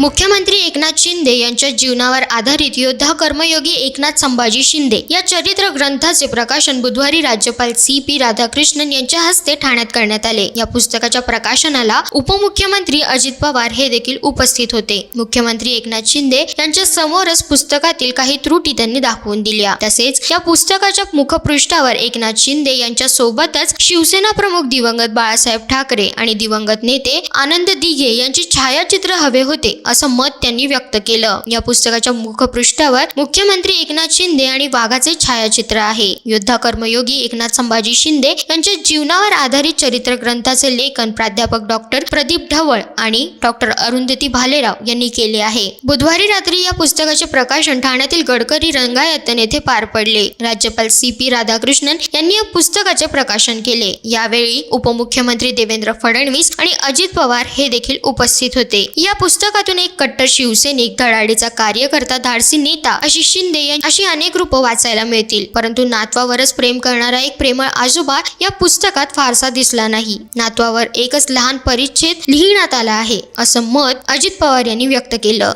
मुख्यमंत्री एकनाथ शिंदे यांच्या जीवनावर आधारित योद्धा कर्मयोगी एकनाथ संभाजी शिंदे या चरित्र ग्रंथाचे प्रकाशन बुधवारी राज्यपाल सी पी राधाकृष्णन यांच्या हस्ते ठाण्यात करण्यात आले. या पुस्तकाच्या प्रकाशनाला उपमुख्यमंत्री अजित पवार हे देखील उपस्थित होते. मुख्यमंत्री एकनाथ शिंदे यांच्या समोरच पुस्तकातील काही त्रुटी त्यांनी दाखवून दिल्या. तसेच या पुस्तकाच्या मुखपृष्ठावर एकनाथ शिंदे यांच्या सोबतच शिवसेना प्रमुख दिवंगत बाळासाहेब ठाकरे आणि दिवंगत नेते आनंद दिघे यांचे छायाचित्र हवे होते. असं मत त्यांनी व्यक्त केलं. या पुस्तकाच्या मुखपृष्ठावर मुख्यमंत्री एकनाथ शिंदे आणि वाघाचे छायाचित्र आहे. योद्धा कर्मयोगी एकनाथ संभाजी शिंदे यांच्या जीवनावर आधारित चरित्र ग्रंथाचे लेखन प्राध्यापक डॉक्टर प्रदीप ढवळ आणि डॉक्टर अरुंधती भालेराव यांनी केले आहे. बुधवारी रात्री या पुस्तकाचे प्रकाशन ठाण्यातील गडकरी रंगायतन येथे पार पडले. राज्यपाल सी पी राधाकृष्णन यांनी या पुस्तकाचे प्रकाशन केले. यावेळी उपमुख्यमंत्री देवेंद्र फडणवीस आणि अजित पवार हे देखील उपस्थित होते. या पुस्तकातून एक कट्टर शिवसैनिक धडाडीचा कार्यकर्ता धाडसी नेता अशी शिंदे अशी अनेक रूप वाचायला मिळतील. परंतु नातवावरच प्रेम करणारा एक प्रेमळ आजोबा या पुस्तकात फारसा दिसला नाही. नातवावर एकच लहान परिच्छेद लिहिण्यात आला आहे असं मत अजित पवार यांनी व्यक्त केलं.